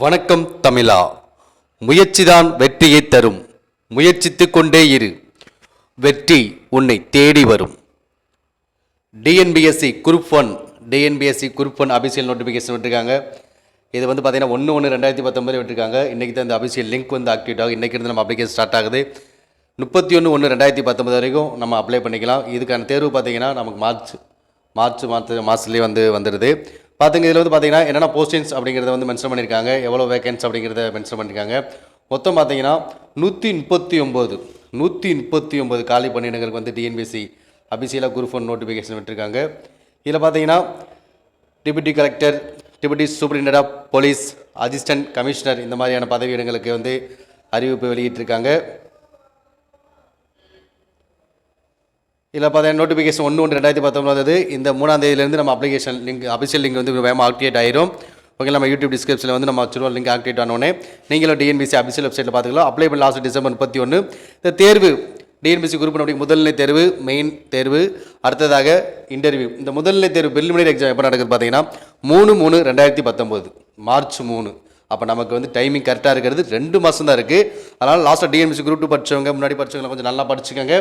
வணக்கம் தமிழா. முயற்சிதான் வெற்றியை தரும். முயற்சித்து கொண்டே இரு. வெற்றி உன்னை தேடி வரும். TNPSC group one TNPSC group one official notification விட்டுருக்காங்க. இது வந்து பார்த்தீங்கன்னா ஒன்று ஒன்று ரெண்டாயிரத்தி பத்தொம்பது விட்டுருக்காங்க. இன்றைக்கி தான் இந்த அபிஷியல் லிங்க் வந்து ஆக்டிவேட் ஆகும் இன்றைக்கி இருந்து நம்ம அப்ளிகேஷன் ஸ்டார்ட் ஆகுது. முப்பத்தி ஒன்று ஒன்று ரெண்டாயிரத்தி பத்தொம்பது வரைக்கும் நம்ம அப்ளை பண்ணிக்கலாம். இதுக்கான தேர்வு பார்த்தீங்கன்னா நமக்கு மார்ச் மார்ச் மாத மாதத்துலேயே வந்து வந்துடுது பார்த்துங்க இதில் வந்து பார்த்தீங்கன்னா என்னென்ன போஸ்டிங்ஸ் அப்படிங்கிறத வந்து மென்ஷன் பண்ணியிருக்காங்க எவ்வளோ வேகன்ஸ் அப்படிங்கிறத மென்ஷன் பண்ணியிருக்காங்க மொத்தம் பார்த்தீங்கன்னா நூற்றி முப்பத்தி ஒம்பது நூற்றி முப்பத்தி ஒம்பது காலி பணியிடங்களுக்கு வந்து டிஎன்பிஎஸ்சி அபிஷியலாக குரூப் ஒன் நோட்டிஃபிகேஷன் விட்டுருக்காங்க. இதில் பார்த்தீங்கன்னா deputy collector deputy superintendent of police assistant commissioner இந்த மாதிரியான பதவியிடங்களுக்கு வந்து அறிவிப்பு வெளியிட்டிருக்காங்க. இதில் பார்த்தீங்கன்னா நோட்டிஃபிகேஷன் ஒன்று ஒன்று ரெண்டாயிரத்தி பத்தொம்பது இந்த மூணாம் தேதியிலேருந்து நம்ம அப்ளிகேஷன் லிங்க் அபிஷியல் லிங்க் வந்து வேகமாக ஆக்டிவேட் ஆயிரும். ஓகே நம்ம யூடியூப் டிஸ்கிரிப்ஷனில் வந்து நம்ம வச்சுருவோம் லிங்க் ஆக்டிவேட் ஆனோடனே நீங்களும் டிஎன்பிசி அபிஷியல் வெப்சைட்டில் பார்த்துக்கலாம். அப்ளை பண்ண லாஸ்ட் டிசம்பர் முப்பத்தி ஒன்று. இந்த தேர்வு டிஎன்பிசி குரூப் அப்படி முதல்நிலை தேர்வு மெயின் தேர்வு. அடுத்ததாக இன்டர்வியூ இந்த முதல்நிலை தேர்வு பிரிலிமினரி எக்ஸாம் எப்போ நடக்குது பார்த்தீங்கன்னா மூணு மூணு ரெண்டாயிரத்தி பத்தொம்போது மார்ச் மூணு. அப்போ நமக்கு வந்து டைமிங் கரெக்டாக இருக்கிறது. ரெண்டு மாதம் தான் இருக்குது அதனால் லாஸ்ட்டாக டிஎன்பிசி குரூப் டூ படிச்சவங்க முன்னாடி படிச்சவங்க கொஞ்சம் நல்லா படிச்சுக்கோங்க.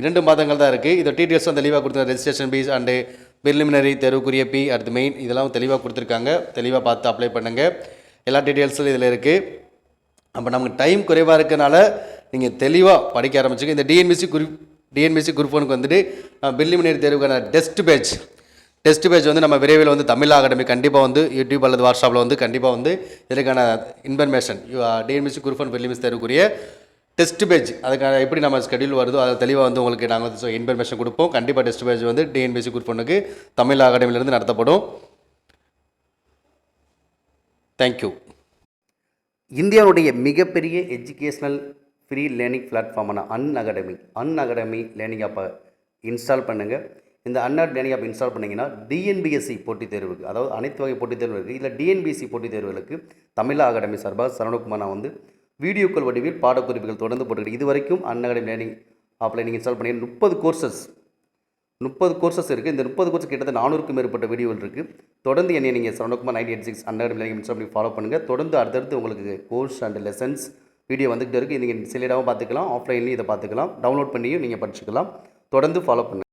இரண்டு மாதங்கள் தான் இருக்குது இதை டீட்டெயில்ஸ் தான் தெளிவாக கொடுத்த ரெஜிஸ்ட்ரேஷன் ஃபீஸ் அண்டு பிரிலிமினரி தெருவுக்குரிய பி அடுத்து மெயின் இதெல்லாம் தெளிவாக கொடுத்துருக்காங்க. தெளிவாக பார்த்து அப்ளை பண்ணுங்கள் எல்லா டீட்டெயில்ஸும் இதில் இருக்குது அப்போ நமக்கு டைம் குறைவாக இருக்கனால நீங்கள் தெளிவாக படிக்க ஆரம்பிச்சுங்க இந்த டிஎன்பிசி குரூப் டிஎன்பிசி குரூப் ஒனுக்கு வந்துட்டு பில்லிமினரி தேர்வுக்கான டெஸ்ட் பேஜ் டெஸ்ட் பேஜ் வந்து நம்ம விரைவில் வந்து தமிழ் அகாடமி கண்டிப்பாக வந்து யூடியூப் அல்லது வாட்ஸ்அப்பில் வந்து கண்டிப்பாக வந்து இதற்கான information TNPSC group one prelims தேர்வுக்குரிய test page அதுக்கான எப்படி நம்ம ஸ்கெடியூல் வருதோ அதை தெளிவாக வந்து உங்களுக்கு நாங்கள் வந்து இன்ஃபர்மேஷன் கொடுப்போம். கண்டிப்பாக டெஸ்ட் பேஜ் வந்து டிஎன்பிசி குரூப் ஒன்றுக்கு தமிழ் அகாடமியிலேருந்து நடத்தப்படும். தேங்க்யூ இந்தியாவுடைய மிகப்பெரிய எஜுகேஷ்னல் ஃப்ரீ லேர்னிங் பிளாட்ஃபார்மான Unacademy Unacademy learning ஆப்பை இன்ஸ்டால் பண்ணுங்கள் இந்த அன்ஆட் லேர்னிங் ஆப் இன்ஸ்டால் பண்ணிங்கன்னா டிஎன்பிஎஸ்சி போட்டித் தேர்வுக்கு அதாவது அனைத்து வகை போட்டித் தேர்வு இருக்குது இல்லை டிஎன்பிஎஸ்சி போட்டித் தேர்வுகளுக்கு தமிழ் அகாடமி சார்பாக சரவணகுமார் நான் வந்து வீடியோக்கள் வடிவில் பாடக்குறிப்புகள் தொடர்ந்து போட்டுக்கிட்டு இது வரைக்கும் அன் பிளானிங் ஆப்பில் நீங்கள் இன்ஸ்டால் பண்ணி முப்பது கோர்சஸ் முப்பது கோர்சஸ் இருக்குது இந்த முப்பது கோர்ஸ் கிட்டத்தட்ட நானூறுக்கும் மேற்பட்ட வீடியோவில் இருக்குது தொடர்ந்து என்னை நீங்கள் Saravanakumar nine eight six hundred நீங்கள் இன்ஸ்டால் பண்ணி ஃபாலோ பண்ணுங்கள் தொடர்ந்து அடுத்தடுத்து உங்களுக்கு கோர்ஸ் அண்ட் லெசன்ஸ் வீடியோ வந்துக்கிட்டு இருக்குது நீங்கள் சிலிடாகவும் பார்த்துக்கலாம். ஆஃப்லைன்லையும் இதை பார்த்துக்கலாம். டவுன்லோட் பண்ணியும் நீங்கள் படிச்சுக்கலாம். தொடர்ந்து ஃபாலோ பண்ணுங்கள்